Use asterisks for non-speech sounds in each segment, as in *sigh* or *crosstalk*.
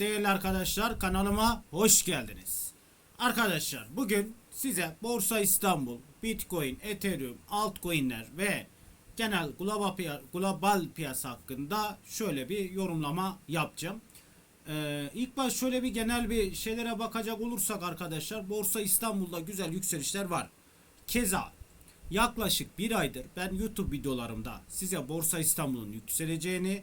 değerli arkadaşlar kanalıma hoş geldiniz. Arkadaşlar bugün size Borsa İstanbul, Bitcoin, Ethereum, altcoin'ler ve genel global, piya- global piyasa hakkında şöyle bir yorumlama yapacağım. Ee, ilk baş şöyle bir genel bir şeylere bakacak olursak arkadaşlar Borsa İstanbul'da güzel yükselişler var. Keza yaklaşık bir aydır ben YouTube videolarımda size Borsa İstanbul'un yükseleceğini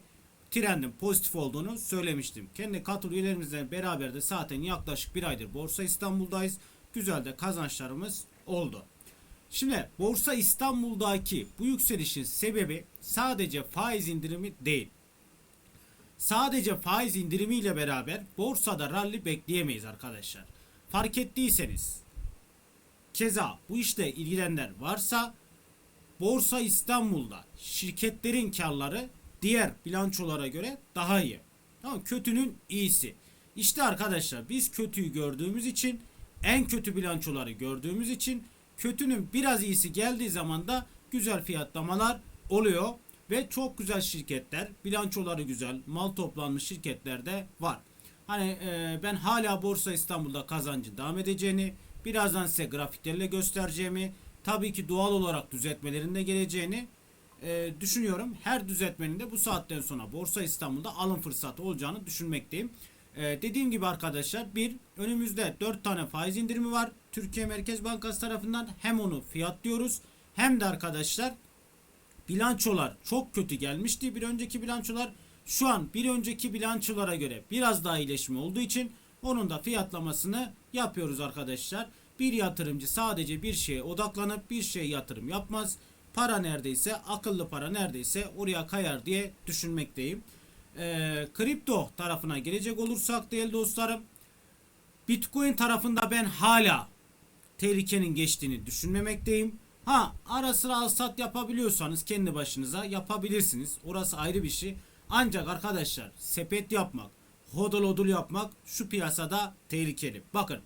trendin pozitif olduğunu söylemiştim. Kendi katıl üyelerimizle beraber de zaten yaklaşık bir aydır Borsa İstanbul'dayız. Güzel de kazançlarımız oldu. Şimdi Borsa İstanbul'daki bu yükselişin sebebi sadece faiz indirimi değil. Sadece faiz indirimiyle beraber borsada rally bekleyemeyiz arkadaşlar. Fark ettiyseniz keza bu işte ilgilenenler varsa Borsa İstanbul'da şirketlerin karları diğer bilançolara göre daha iyi. Tamam kötünün iyisi. İşte arkadaşlar biz kötüyü gördüğümüz için en kötü bilançoları gördüğümüz için kötünün biraz iyisi geldiği zaman da güzel fiyatlamalar oluyor ve çok güzel şirketler, bilançoları güzel, mal toplanmış şirketler de var. Hani e, ben hala Borsa İstanbul'da kazancın devam edeceğini, birazdan size grafiklerle göstereceğimi, tabii ki doğal olarak düzeltmelerin de geleceğini e, düşünüyorum. Her düzeltmenin de bu saatten sonra Borsa İstanbul'da alım fırsatı olacağını düşünmekteyim. E, dediğim gibi arkadaşlar bir önümüzde 4 tane faiz indirimi var. Türkiye Merkez Bankası tarafından hem onu fiyatlıyoruz hem de arkadaşlar bilançolar çok kötü gelmişti. Bir önceki bilançolar şu an bir önceki bilançolara göre biraz daha iyileşme olduğu için onun da fiyatlamasını yapıyoruz arkadaşlar. Bir yatırımcı sadece bir şeye odaklanıp bir şeye yatırım yapmaz. Para neredeyse akıllı para neredeyse oraya kayar diye düşünmekteyim. Ee, kripto tarafına gelecek olursak değerli dostlarım Bitcoin tarafında ben hala tehlikenin geçtiğini düşünmemekteyim. Ha ara sıra al sat yapabiliyorsanız kendi başınıza yapabilirsiniz. Orası ayrı bir şey. Ancak arkadaşlar sepet yapmak, hodl hodl yapmak şu piyasada tehlikeli. Bakın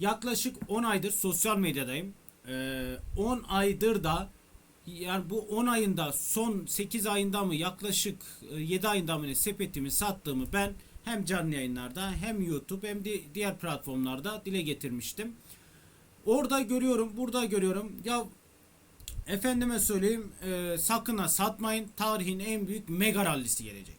yaklaşık 10 aydır sosyal medyadayım. Ee, 10 aydır da yani bu 10 ayında son 8 ayında mı yaklaşık e, 7 ayında mı ne sepetimi sattığımı ben hem canlı yayınlarda hem YouTube hem de diğer platformlarda dile getirmiştim. Orada görüyorum, burada görüyorum. Ya efendime söyleyeyim, e, sakın ha satmayın. Tarihin en büyük mega rallisi gelecek.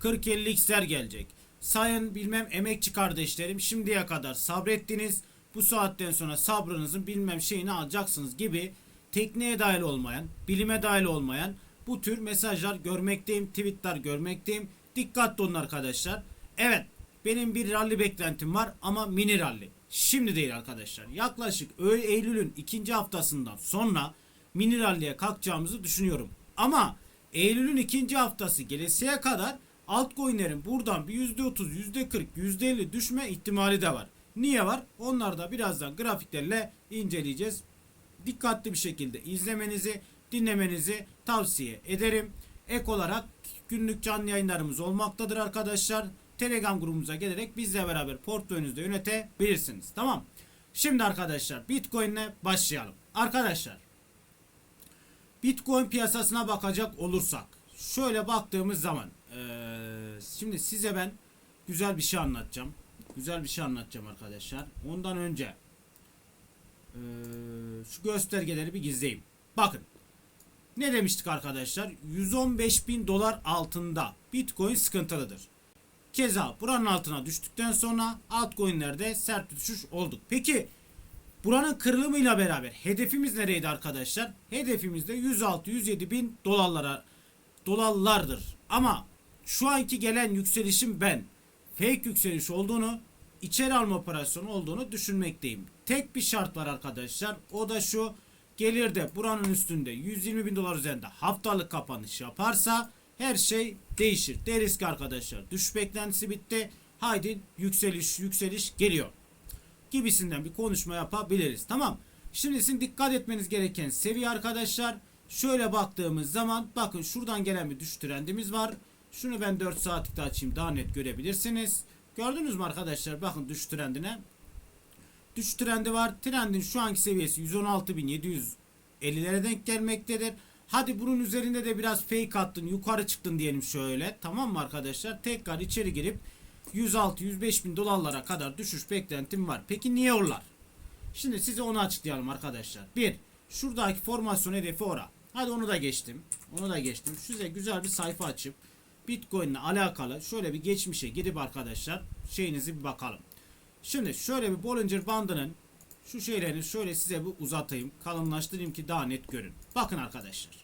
40-50 x'ler gelecek. Sayın bilmem emekçi kardeşlerim şimdiye kadar sabrettiniz. Bu saatten sonra sabrınızın bilmem şeyini alacaksınız gibi tekniğe dahil olmayan, bilime dahil olmayan bu tür mesajlar görmekteyim, tweetler görmekteyim. Dikkatli olun arkadaşlar. Evet, benim bir rally beklentim var ama mini rally. Şimdi değil arkadaşlar. Yaklaşık Eylül'ün ikinci haftasından sonra mini rally'e kalkacağımızı düşünüyorum. Ama Eylül'ün ikinci haftası gelesiye kadar altcoin'lerin buradan bir %30, %40, %50 düşme ihtimali de var. Niye var? Onları da birazdan grafiklerle inceleyeceğiz dikkatli bir şekilde izlemenizi, dinlemenizi tavsiye ederim. Ek olarak günlük canlı yayınlarımız olmaktadır arkadaşlar. Telegram grubumuza gelerek bizle beraber portföyünüzü de yönetebilirsiniz. Tamam. Şimdi arkadaşlar Bitcoin'le başlayalım. Arkadaşlar Bitcoin piyasasına bakacak olursak şöyle baktığımız zaman eee, şimdi size ben güzel bir şey anlatacağım. Güzel bir şey anlatacağım arkadaşlar. Ondan önce ee, şu göstergeleri bir gizleyeyim. Bakın. Ne demiştik arkadaşlar? 115 bin dolar altında Bitcoin sıkıntılıdır. Keza buranın altına düştükten sonra altcoin'lerde sert düşüş olduk. Peki buranın kırılımıyla beraber hedefimiz nereydi arkadaşlar? Hedefimiz de 106-107 bin dolarlara dolarlardır. Ama şu anki gelen yükselişin ben fake yükseliş olduğunu içeri alma operasyonu olduğunu düşünmekteyim. Tek bir şart var arkadaşlar. O da şu. Gelir de buranın üstünde 120 bin dolar üzerinde haftalık kapanış yaparsa her şey değişir. Deriz ki arkadaşlar düş beklentisi bitti. Haydi yükseliş yükseliş geliyor. Gibisinden bir konuşma yapabiliriz. Tamam. Şimdi sizin dikkat etmeniz gereken seviye arkadaşlar. Şöyle baktığımız zaman bakın şuradan gelen bir düş trendimiz var. Şunu ben 4 saatlikte açayım daha net görebilirsiniz. Gördünüz mü arkadaşlar? Bakın düş trendine. Düş trendi var. Trendin şu anki seviyesi 116.750'lere denk gelmektedir. Hadi bunun üzerinde de biraz fake attın, yukarı çıktın diyelim şöyle. Tamam mı arkadaşlar? Tekrar içeri girip 106-105 bin dolarlara kadar düşüş beklentim var. Peki niye oralar? Şimdi size onu açıklayalım arkadaşlar. Bir, şuradaki formasyon hedefi ora. Hadi onu da geçtim. Onu da geçtim. Size güzel bir sayfa açıp Bitcoin ile alakalı şöyle bir geçmişe gidip arkadaşlar şeyinizi bir bakalım. Şimdi şöyle bir Bollinger bandının şu şeylerini şöyle size bir uzatayım. Kalınlaştırayım ki daha net görün. Bakın arkadaşlar.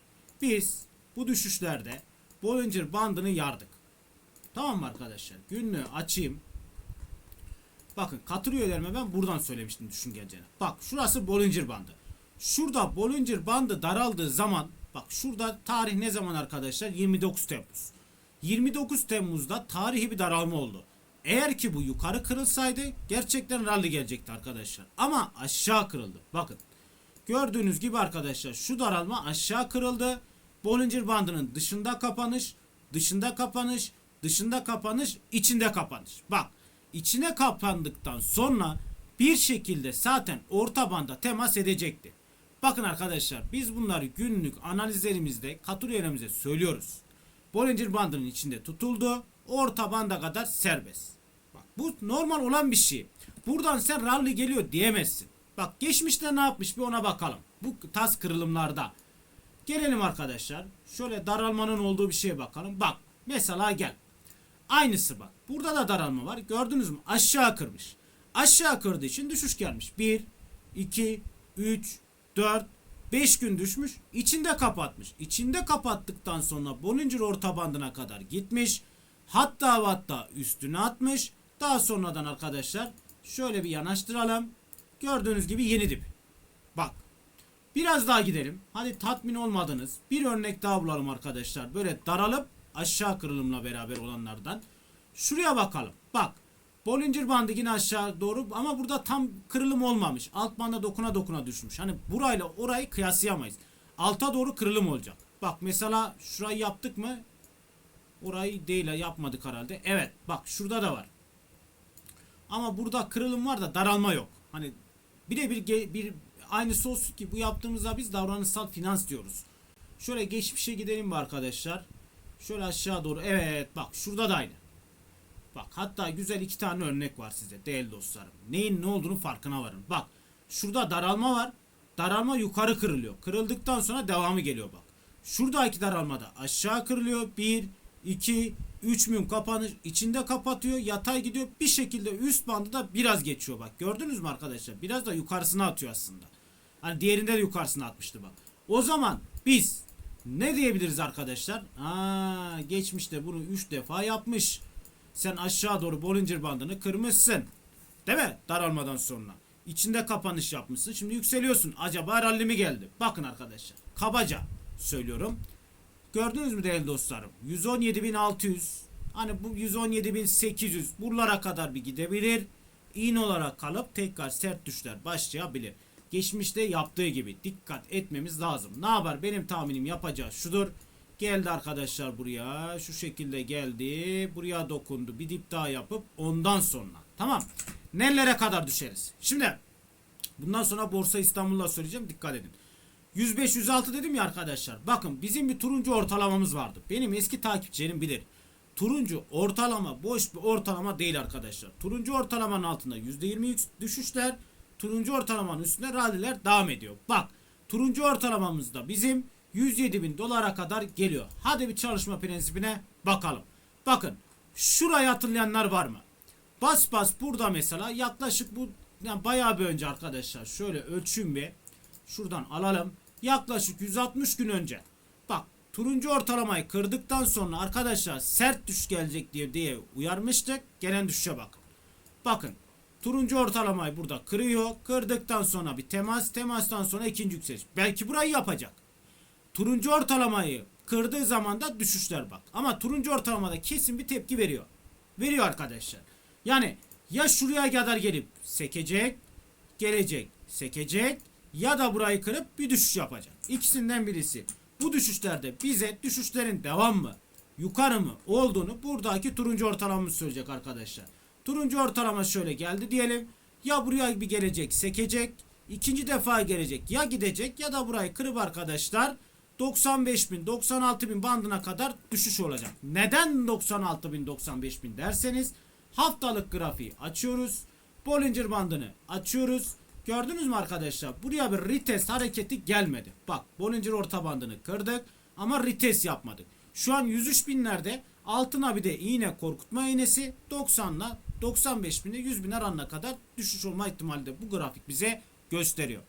Biz bu düşüşlerde Bollinger bandını yardık. Tamam mı arkadaşlar? Günlüğü açayım. Bakın katır üyelerime ben buradan söylemiştim düşün geleceğini. Bak şurası Bollinger bandı. Şurada Bollinger bandı daraldığı zaman bak şurada tarih ne zaman arkadaşlar? 29 Temmuz. 29 Temmuz'da tarihi bir daralma oldu. Eğer ki bu yukarı kırılsaydı gerçekten rally gelecekti arkadaşlar. Ama aşağı kırıldı. Bakın. Gördüğünüz gibi arkadaşlar şu daralma aşağı kırıldı. Bollinger bandının dışında kapanış, dışında kapanış, dışında kapanış, içinde kapanış. Bak içine kapandıktan sonra bir şekilde zaten orta banda temas edecekti. Bakın arkadaşlar biz bunları günlük analizlerimizde katuriyelerimize söylüyoruz. Bollinger bandının içinde tutuldu. Orta banda kadar serbest. Bak bu normal olan bir şey. Buradan sen rally geliyor diyemezsin. Bak geçmişte ne yapmış bir ona bakalım. Bu tas kırılımlarda. Gelelim arkadaşlar. Şöyle daralmanın olduğu bir şeye bakalım. Bak mesela gel. Aynısı bak. Burada da daralma var. Gördünüz mü? Aşağı kırmış. Aşağı kırdığı için düşüş gelmiş. 1, 2, 3, 4, 5 gün düşmüş. İçinde kapatmış. İçinde kapattıktan sonra Bollinger orta bandına kadar gitmiş. Hatta hatta üstüne atmış. Daha sonradan arkadaşlar şöyle bir yanaştıralım. Gördüğünüz gibi yeni dip. Bak. Biraz daha gidelim. Hadi tatmin olmadınız. Bir örnek daha bulalım arkadaşlar. Böyle daralıp aşağı kırılımla beraber olanlardan. Şuraya bakalım. Bak. Bollinger bandı yine aşağı doğru ama burada tam kırılım olmamış. Alt banda dokuna dokuna düşmüş. Hani burayla orayı kıyaslayamayız. Alta doğru kırılım olacak. Bak mesela şurayı yaptık mı? Orayı değil yapmadık herhalde. Evet bak şurada da var. Ama burada kırılım var da daralma yok. Hani birebir ge- bir aynısı olsun ki bu yaptığımızda biz davranışsal finans diyoruz. Şöyle geçmişe gidelim mi arkadaşlar? Şöyle aşağı doğru. Evet bak şurada da aynı. Bak hatta güzel iki tane örnek var size değerli dostlarım. Neyin ne olduğunu farkına varın. Bak şurada daralma var. Daralma yukarı kırılıyor. Kırıldıktan sonra devamı geliyor bak. Şuradaki daralmada aşağı kırılıyor. 1, 2, 3 müm kapanış içinde kapatıyor. Yatay gidiyor. Bir şekilde üst bandı da biraz geçiyor bak. Gördünüz mü arkadaşlar? Biraz da yukarısına atıyor aslında. Hani diğerinde de yukarısına atmıştı bak. O zaman biz ne diyebiliriz arkadaşlar? Aa, geçmişte bunu 3 defa yapmış. Sen aşağı doğru Bollinger bandını kırmışsın. Değil mi? Daralmadan sonra. İçinde kapanış yapmışsın. Şimdi yükseliyorsun. Acaba rally mi geldi? Bakın arkadaşlar. Kabaca söylüyorum. Gördünüz mü değerli dostlarım? 117.600 hani bu 117.800 buralara kadar bir gidebilir. İğne olarak kalıp tekrar sert düşler başlayabilir. Geçmişte yaptığı gibi dikkat etmemiz lazım. Ne yapar? Benim tahminim yapacağı şudur. Geldi arkadaşlar buraya. Şu şekilde geldi. Buraya dokundu. Bir dip daha yapıp ondan sonra. Tamam. Nelere kadar düşeriz? Şimdi bundan sonra Borsa İstanbul'da söyleyeceğim. Dikkat edin. 105-106 dedim ya arkadaşlar. Bakın bizim bir turuncu ortalamamız vardı. Benim eski takipçilerim bilir. Turuncu ortalama boş bir ortalama değil arkadaşlar. Turuncu ortalamanın altında %20 yük- düşüşler. Turuncu ortalamanın üstünde ralliler devam ediyor. Bak turuncu ortalamamızda bizim 107 bin dolara kadar geliyor. Hadi bir çalışma prensibine bakalım. Bakın şurayı hatırlayanlar var mı? Bas bas burada mesela yaklaşık bu yani bayağı bir önce arkadaşlar. Şöyle ölçüm ve şuradan alalım. Yaklaşık 160 gün önce. Bak turuncu ortalamayı kırdıktan sonra arkadaşlar sert düş gelecek diye diye uyarmıştık. Gelen düşüşe bakın. Bakın turuncu ortalamayı burada kırıyor. Kırdıktan sonra bir temas. Temastan sonra ikinci yükseliş. Belki burayı yapacak. Turuncu ortalamayı kırdığı zaman da düşüşler bak. Ama turuncu ortalamada kesin bir tepki veriyor. Veriyor arkadaşlar. Yani ya şuraya kadar gelip sekecek, gelecek, sekecek ya da burayı kırıp bir düşüş yapacak. İkisinden birisi. Bu düşüşlerde bize düşüşlerin devam mı, yukarı mı olduğunu buradaki turuncu ortalamamız söyleyecek arkadaşlar. Turuncu ortalama şöyle geldi diyelim. Ya buraya bir gelecek, sekecek. ikinci defa gelecek. Ya gidecek ya da burayı kırıp arkadaşlar 95 bin 96 bin bandına kadar düşüş olacak. Neden 96 bin 95 bin derseniz Haftalık grafiği açıyoruz. Bollinger bandını açıyoruz. Gördünüz mü arkadaşlar? Buraya bir retest hareketi gelmedi. Bak Bollinger orta bandını kırdık ama retest yapmadık. Şu an 103 binlerde altına bir de iğne korkutma iğnesi 90'la 95 binde 100 bin aranına kadar düşüş olma ihtimali de bu grafik bize gösteriyor.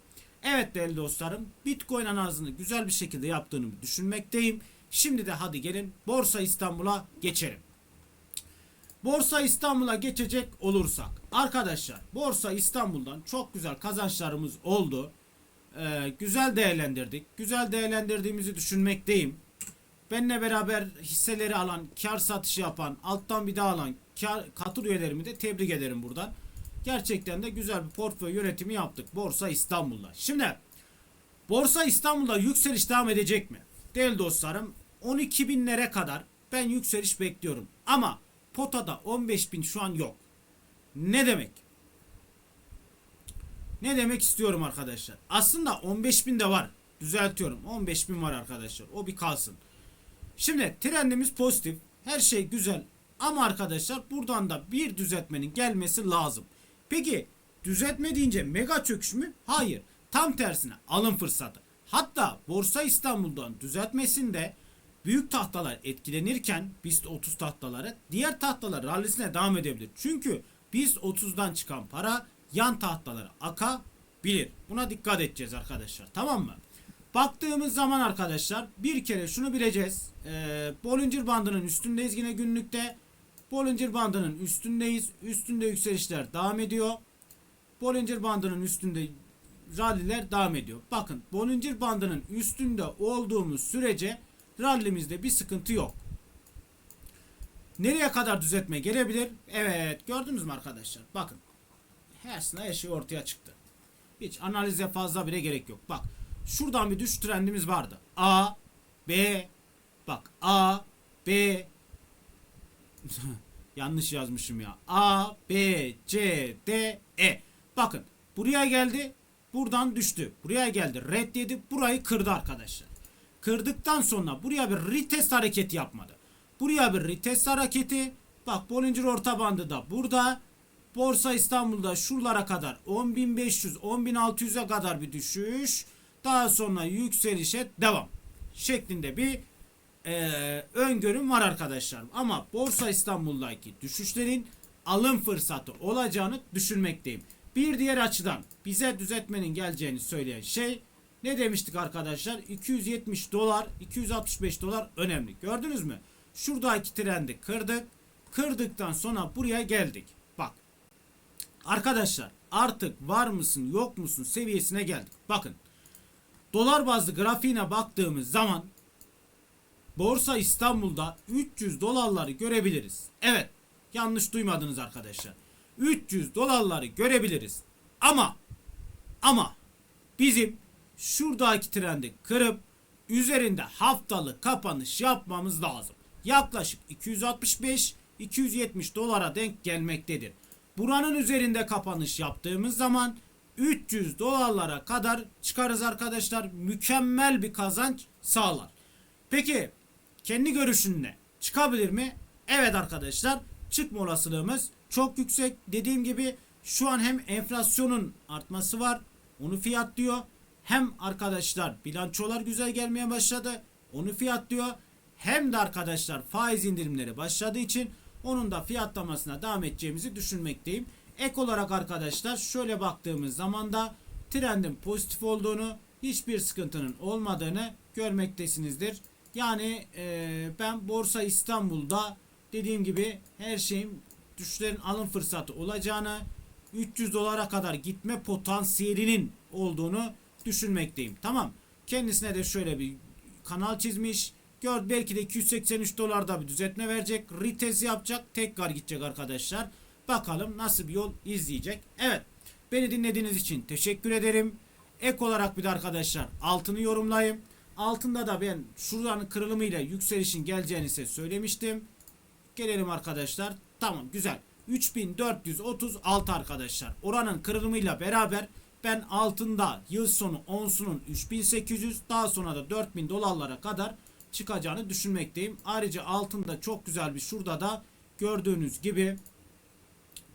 Evet değerli dostlarım Bitcoin analizini güzel bir şekilde yaptığını düşünmekteyim. Şimdi de hadi gelin Borsa İstanbul'a geçelim. Borsa İstanbul'a geçecek olursak arkadaşlar Borsa İstanbul'dan çok güzel kazançlarımız oldu. Ee, güzel değerlendirdik. Güzel değerlendirdiğimizi düşünmekteyim. Benle beraber hisseleri alan, kar satışı yapan, alttan bir daha alan kar, katıl üyelerimi de tebrik ederim buradan. Gerçekten de güzel bir portföy yönetimi yaptık Borsa İstanbul'da. Şimdi Borsa İstanbul'da yükseliş devam edecek mi? Değerli dostlarım 12 binlere kadar ben yükseliş bekliyorum. Ama potada 15 bin şu an yok. Ne demek? Ne demek istiyorum arkadaşlar? Aslında 15 bin de var. Düzeltiyorum. 15 bin var arkadaşlar. O bir kalsın. Şimdi trendimiz pozitif. Her şey güzel. Ama arkadaşlar buradan da bir düzeltmenin gelmesi lazım. Peki düzeltme deyince mega çöküş mü? Hayır. Tam tersine alım fırsatı. Hatta Borsa İstanbul'dan düzeltmesinde büyük tahtalar etkilenirken BIST 30 tahtaları diğer tahtalar rallisine devam edebilir. Çünkü BIST 30'dan çıkan para yan tahtalara akabilir. Buna dikkat edeceğiz arkadaşlar. Tamam mı? Baktığımız zaman arkadaşlar bir kere şunu bileceğiz. Ee, Bollinger bandının üstündeyiz yine günlükte. Bollinger bandının üstündeyiz. Üstünde yükselişler devam ediyor. Bollinger bandının üstünde ralliler devam ediyor. Bakın Bollinger bandının üstünde olduğumuz sürece rallimizde bir sıkıntı yok. Nereye kadar düzeltme gelebilir? Evet gördünüz mü arkadaşlar? Bakın her her şey ortaya çıktı. Hiç analize fazla bile gerek yok. Bak şuradan bir düş trendimiz vardı. A, B, bak A, B, *laughs* yanlış yazmışım ya. A, B, C, D, E. Bakın buraya geldi. Buradan düştü. Buraya geldi. Red dedi. Burayı kırdı arkadaşlar. Kırdıktan sonra buraya bir retest hareketi yapmadı. Buraya bir retest hareketi. Bak Bollinger orta bandı da burada. Borsa İstanbul'da şuralara kadar 10.500 10.600'e kadar bir düşüş. Daha sonra yükselişe devam. Şeklinde bir e, öngörüm var arkadaşlar. Ama Borsa İstanbul'daki düşüşlerin alım fırsatı olacağını düşünmekteyim. Bir diğer açıdan bize düzeltmenin geleceğini söyleyen şey ne demiştik arkadaşlar? 270 dolar, 265 dolar önemli. Gördünüz mü? Şuradaki trendi kırdık. Kırdıktan sonra buraya geldik. Bak. Arkadaşlar artık var mısın yok musun seviyesine geldik. Bakın. Dolar bazlı grafiğine baktığımız zaman Borsa İstanbul'da 300 dolarları görebiliriz. Evet. Yanlış duymadınız arkadaşlar. 300 dolarları görebiliriz. Ama ama bizim şuradaki trendi kırıp üzerinde haftalık kapanış yapmamız lazım. Yaklaşık 265 270 dolara denk gelmektedir. Buranın üzerinde kapanış yaptığımız zaman 300 dolarlara kadar çıkarız arkadaşlar. Mükemmel bir kazanç sağlar. Peki kendi görüşün ne? Çıkabilir mi? Evet arkadaşlar çıkma olasılığımız çok yüksek. Dediğim gibi şu an hem enflasyonun artması var. Onu fiyatlıyor. Hem arkadaşlar bilançolar güzel gelmeye başladı. Onu fiyatlıyor. Hem de arkadaşlar faiz indirimleri başladığı için onun da fiyatlamasına devam edeceğimizi düşünmekteyim. Ek olarak arkadaşlar şöyle baktığımız zaman da trendin pozitif olduğunu, hiçbir sıkıntının olmadığını görmektesinizdir. Yani e, ben Borsa İstanbul'da dediğim gibi her şeyin düşüşlerin alım fırsatı olacağını, 300 dolara kadar gitme potansiyelinin olduğunu düşünmekteyim. Tamam. Kendisine de şöyle bir kanal çizmiş. Gör belki de 283 dolarda bir düzeltme verecek. Retest yapacak. Tekrar gidecek arkadaşlar. Bakalım nasıl bir yol izleyecek. Evet. Beni dinlediğiniz için teşekkür ederim. Ek olarak bir de arkadaşlar altını yorumlayayım. Altında da ben şuranın kırılımıyla yükselişin geleceğini size söylemiştim. Gelelim arkadaşlar. Tamam güzel. 3436 arkadaşlar. Oranın kırılımıyla beraber ben altında yıl sonu onsunun 3800 daha sonra da 4000 dolarlara kadar çıkacağını düşünmekteyim. Ayrıca altında çok güzel bir şurada da gördüğünüz gibi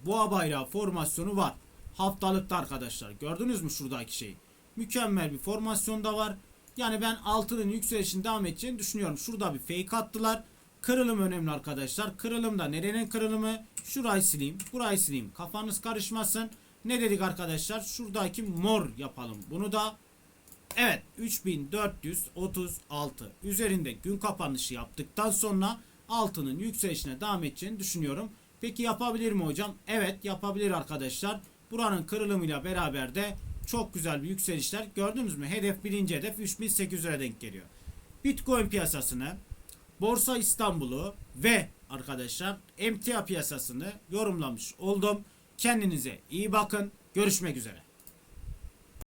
boğa bayrağı formasyonu var. Haftalıkta arkadaşlar. Gördünüz mü şuradaki şeyi? Mükemmel bir formasyon da var. Yani ben altının yükselişini devam edeceğini düşünüyorum. Şurada bir fake attılar. Kırılım önemli arkadaşlar. Kırılım da nerenin kırılımı? Şurayı sileyim. Burayı sileyim. Kafanız karışmasın. Ne dedik arkadaşlar? Şuradaki mor yapalım. Bunu da Evet 3436 üzerinde gün kapanışı yaptıktan sonra altının yükselişine devam edeceğini düşünüyorum. Peki yapabilir mi hocam? Evet yapabilir arkadaşlar. Buranın kırılımıyla beraber de çok güzel bir yükselişler gördünüz mü? Hedef birinci hedef 3800'e denk geliyor. Bitcoin piyasasını, Borsa İstanbul'u ve arkadaşlar emtia piyasasını yorumlamış oldum. Kendinize iyi bakın. Görüşmek üzere.